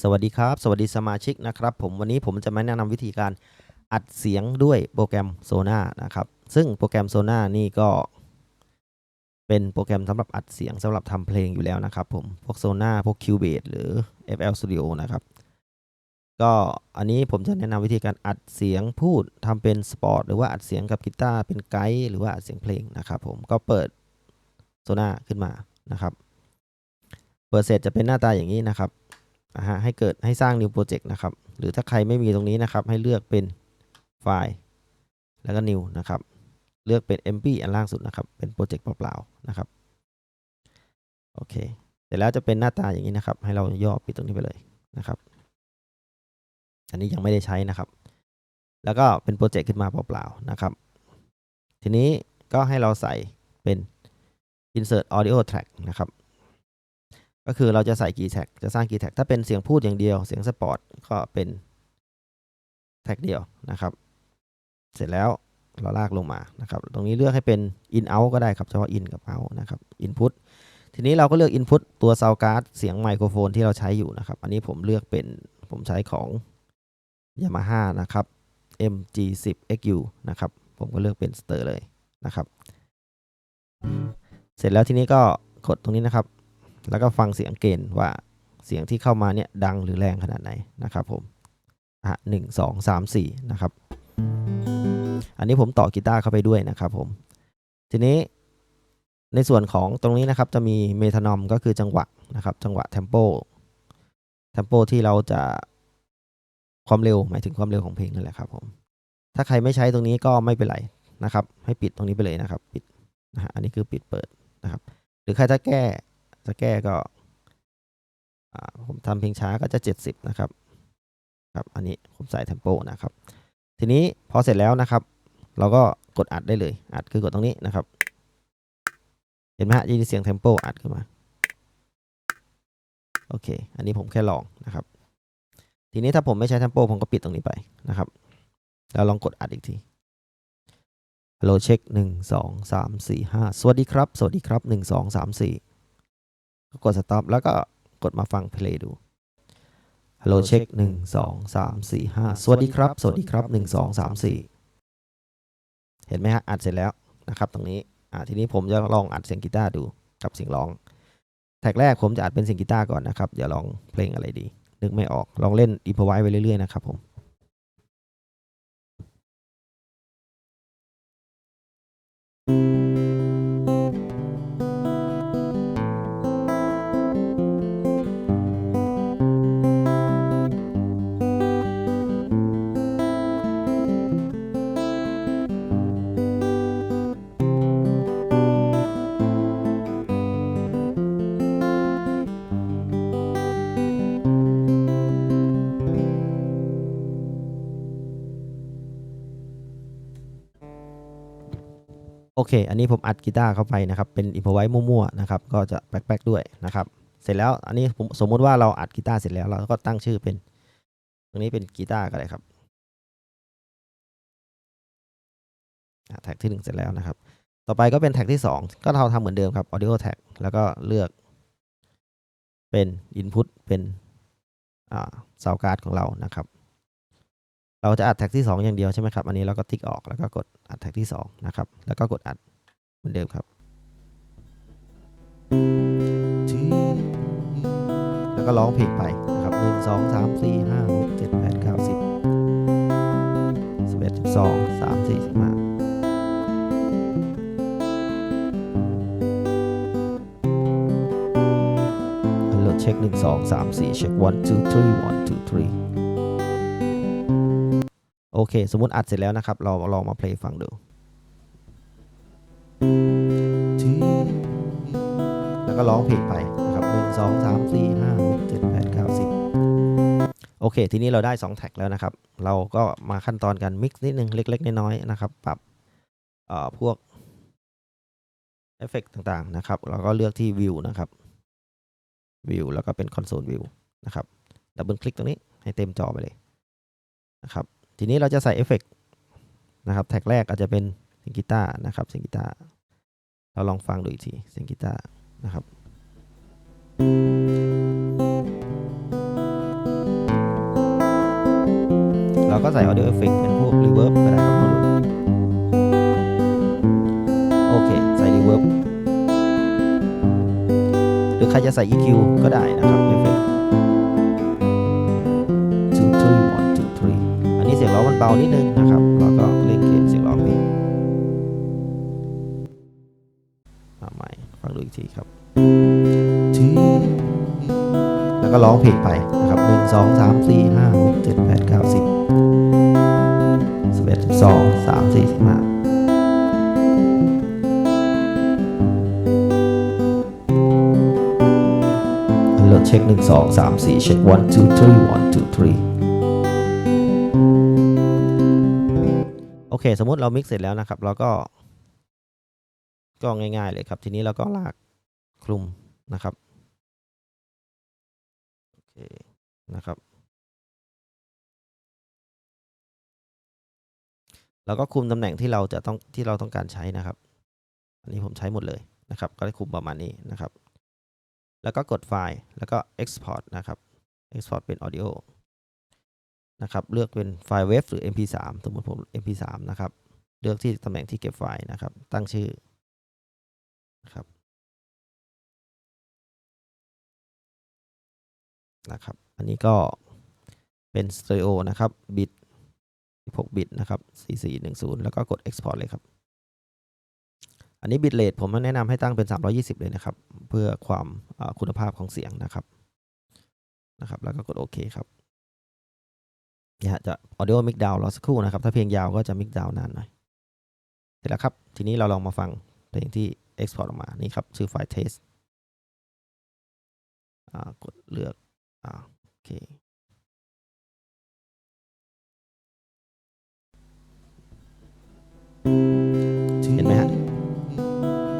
สวัสดีครับ สวัสดีสมาชิกนะครับ ผมวันนี้ผมจะมาแนะนำวิธีการอัดเสียงด้วยโปรแกรม s o n a นะครับ ซึ่งโปรแกรม s o n a นี่ก็ เป็นโปรแกรมสำหรับอัดเสียงสำหรับทำเพลงอยู่แล้วนะครับผม พวก s o n a พวก Cubase หรือ FL Studio นะครับ ก็อันนี้ผมจะแนะนำวิธีการอัดเสียงพูดทำเป็นสปอร์ตหรือว่าอัดเสียงกับกีตาร์เป็นไกด์หรือว่าอัดเสียงเพลงนะครับผมก็เปิด s o n a ขึ้นมานะครับ เปิดเสร็จจะเป็นหน้าตาอย่างนี้นะครับ ฮะให้เกิดให้สร้าง new project นะครับ หรือถ้าใครไม่มีตรงนี้นะครับ ให้เลือกเป็นไฟล์ แล้วก็ new นะครับ เลือกเป็น mp อันล่างสุดนะครับ เป็นโปรเจกต์เปล่าๆนะครับ โอเค เสร็จแล้วจะเป็นหน้าตาอย่างนี้นะครับ ให้เราย่อปิดตรงนี้ไปเลยนะครับ อันนี้ยังไม่ได้ใช้นะครับ แล้วก็เป็นโปรเจกต์ขึ้นมาเปล่าๆนะครับ ทีนี้ก็ให้เราใส่เป็น insert audio track นะครับ ก็คือเราจะใส่กี่แท็กจะสร้างกี่แท็กถ้าเป็นเสียงพูดอย่างเดียวเสียงสปอร์ตก็เป็นแท็กเดียวนะครับ เสร็จแล้วเราลากลงมานะครับ ตรงนี้เลือกให้เป็น in out ก็ได้ครับเฉพาะ in กับ out นะครับ input ทีนี้เราก็เลือก input ตัว sound card เสียงไมโครโฟนที่เราใช้อยู่นะครับ อันนี้ผมเลือกเป็นผมใช้ของ Yamaha นะครับ MG10XU นะครับ ผมก็เลือกเป็นสเตอร์เลยนะครับ เสร็จแล้วทีนี้ก็กดตรงนี้นะครับ แล้วก็ฟังเสียงเกณฑ์ว่าเสียงที่เข้ามาเนี่ยดังหรือแรงขนาดไหนนะครับผมอะหนึ่งสองสามสี่นะครับ อันนี้ผมต่อกีตาร์เข้าไปด้วยนะครับผม ทีนี้ในส่วนของตรงนี้นะครับจะมีเมทานอมก็คือจังหวะนะครับ จังหวะเทมโปเทมโปที่เราจะความเร็วหมายถึงความเร็วของเพลงนั่นแหละครับผม ถ้าใครไม่ใช้ตรงนี้ก็ไม่เป็นไรนะครับ ให้ปิดตรงนี้ไปเลยนะครับ ปิดนะฮะอันนี้คือปิดเปิดนะครับ หรือใครจะแก้ จะแก้ก็ผมทำเพลงช้าก็จะ 70 นะครับครับอันนี้ผมใส่เทมโปนะครับ ทีนี้พอเสร็จแล้วนะครับ เราก็กดอัดได้เลย อัดคือกดตรงนี้นะครับ เห็นไหมฮะยินเสียงเทมโปอัดขึ้นมา โอเค อันนี้ผมแค่ลองนะครับ ทีนี้ถ้าผมไม่ใช้เทมโปผมก็ปิดตรงนี้ไปนะครับ แล้วลองกดอัดอีกทีฮัลโหลเช็คหนึ่งสองสามสี่ห้าสวัสดีครับ สวัสดีครับหนึ่งสองสามสี่ ก็กด stop แล้วก็กดมาฟังเพลงดูฮัลโหลเช็คหนึ่งสองสามสี่ห้าสวัสดีครับ สวัสดีครับหนึ่งสองสามสี่เห็นไหมฮะอัดเสร็จแล้วนะครับ ตรงนี้อ่าทีนี้ผมจะลองอัดเสียงกีตาร์ดูกับเสียงร้อง แท็กแรกผมจะอัดเป็นเสียงกีตาร์ก่อนนะครับเดี๋ยวลองเพลงอะไรดี นึกไม่ออกลองเล่นอีพไว้ไปเรื่อยๆนะครับผม เค อันนี้ผมอัดกีตาร์เข้าไปนะครับ เป็นอินพไว้มั่วๆนะครับ ก็จะแป๊กๆด้วยนะครับ เสร็จแล้ว อันนี้ผมสมมุติว่าเราอัดกีตาร์เสร็จแล้ว เราก็ตั้งชื่อเป็น ตรงนี้เป็นกีตาร์ก็ได้ครับแท็กที่หนึ่งเสร็จแล้วนะครับ ต่อไปก็เป็นแท็กที่สองก็เราทำเหมือนเดิมครับ audio tag แล้วก็เลือกเป็น input เป็นอ่า sound card ของเรานะครับ เราจะอัดแท็กที่ 2 อย่างเดียวใช่ไหมครับ อันนี้เราก็ติ๊กออกแล้วก็กดอัดแท็กที่ 2 นะครับ แล้วก็กดอัดเหมือนเดิมครับ แล้วก็ร้องเพลงไปนะครับหนึ่งสองสามสี่ห้าหกเจ็ดแปดเก้าสิบสิบเอ็ดสิบสองสามสี่สิบห้าฮัลโหลเช็คหนึ่งสองสามสี่เช็ค one two three one two three โอเค สมมติอัดเสร็จแล้วนะครับ เราลองมาเพลงฟังดูแล้วก็ร้องเพลงไปนะครับหนึ่งสองสามสี่ห้าหกเจ็ดแปดเก้าสิบโอเค ทีนี้เราได้ 2 แท็กแล้วนะครับ เราก็มาขั้นตอนการมิกซ์นิดนึงเล็ก ๆ น้อยๆนะครับ ปรับเอ่อพวกเอฟเฟกต่างๆนะครับ เราก็เลือกที่วิวนะครับวิวแล้วก็เป็นคอนโซลวิวนะครับดับเบิลคลิกตรงนี้ให้เต็มจอไปเลยนะครับ ทีนี้เราจะใส่เอฟเฟกนะครับแท็กแรกอาจจะเป็นเสียงกีตาร์นะครับเสียงกีตาร์เราลองฟังดูอีกทีเสียงกีตาร์นะครับ เราก็ใส่ออเดอร์เอฟเฟกเป็นพวกรีเวิร์บก็ได้ครับโอเค ใส่รีเวิร์บหรือใครจะใส่ EQ ก็ได้นะครับ เบานิดนึงนะครับแล้วก็เล่นเกณฑ์เสียงร้องนิดมาใหม่ฟังดูอีกทีครับแล้วก็ร้องเพลงไปนะครับหนึ่งสองสามสี่ห้าหกเจ็ดแปดเก้าสิบสิบเอ็ดสิบสองสามสี่สิบห้าฮัลโหลเช็คหนึ่งสองสามสี่เช็ค one two three one two three เคสมมติเรามิกเสร็จแล้วนะครับ เราก็ ก็ง่าย ๆ เลยครับ ทีนี้เราก็ลากคลุมนะครับโอเคนะครับแล้วก็คุมตำแหน่งที่เราจะต้องที่เราต้องการใช้นะครับ อันนี้ผมใช้หมดเลยนะครับ ก็ได้คุมประมาณนี้นะครับ แล้วก็กดไฟล์แล้วก็ export นะครับ export เป็น audio นะครับ เลือกเป็นไฟล์ wave หรือ mp3 สมมติผม mp3 นะครับ เลือกที่ตำแหน่งที่เก็บไฟล์นะครับ ตั้งชื่อนะครับนะครับ อันนี้ก็เป็นสเตอริโอนะครับ บิต 16 บิตนะครับ 4410 แล้วก็กด export เลยครับ อันนี้บิตเรทผมแนะนำให้ตั้งเป็น 320 เลยนะครับ เพื่อความคุณภาพของเสียงนะครับนะครับ แล้วก็กดโอเคครับ นี่ยฮะจะ audio mix down รอสักครู่นะครับ ถ้าเพลงยาวก็จะ mix down นานหน่อย เสร็จแล้วครับ ทีนี้เราลองมาฟังเพลงที่ export ออกมา นี่ครับ ชื่อไฟล์ test อ่ากดเลือกอ่าโอเคเห็นไหมฮะ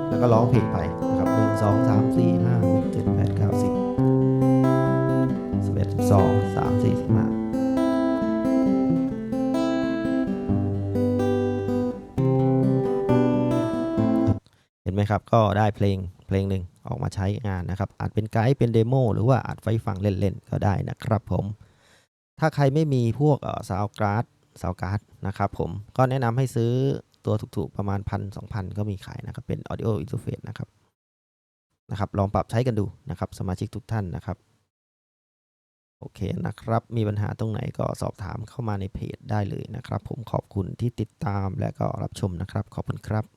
แล้วก็ร้องเพลงไปนะครับหนึ่งสองสามสี่ห้าหกเจ็ดแปดเก้าสิบสิบเอ็ดสิบสองสามสี่สิบห้า นไหมครับก็ได้เพลงเพลงหนึ่งออกมาใช้งานนะครับอาจเป็นไกด์เป็นเดโมหรือว่าอาจไฟฟังเล่นๆก็ได้นะครับผมถ้าใครไม่มีพวกซาวการ์ดซาวการ์ดนะครับผมก็แนะนำให้ซื้อตัวถูกๆประมาณพันสองพันก็มีขายนะครับเป็น audio interface นะครับนะครับลองปรับใช้กันดูนะครับสมาชิกทุกท่านนะครับโอเคนะครับ มีปัญหาตรงไหนก็สอบถามเข้ามาในเพจได้เลยนะครับ ผมขอบคุณที่ติดตามและก็รับชมนะครับ ขอบคุณครับ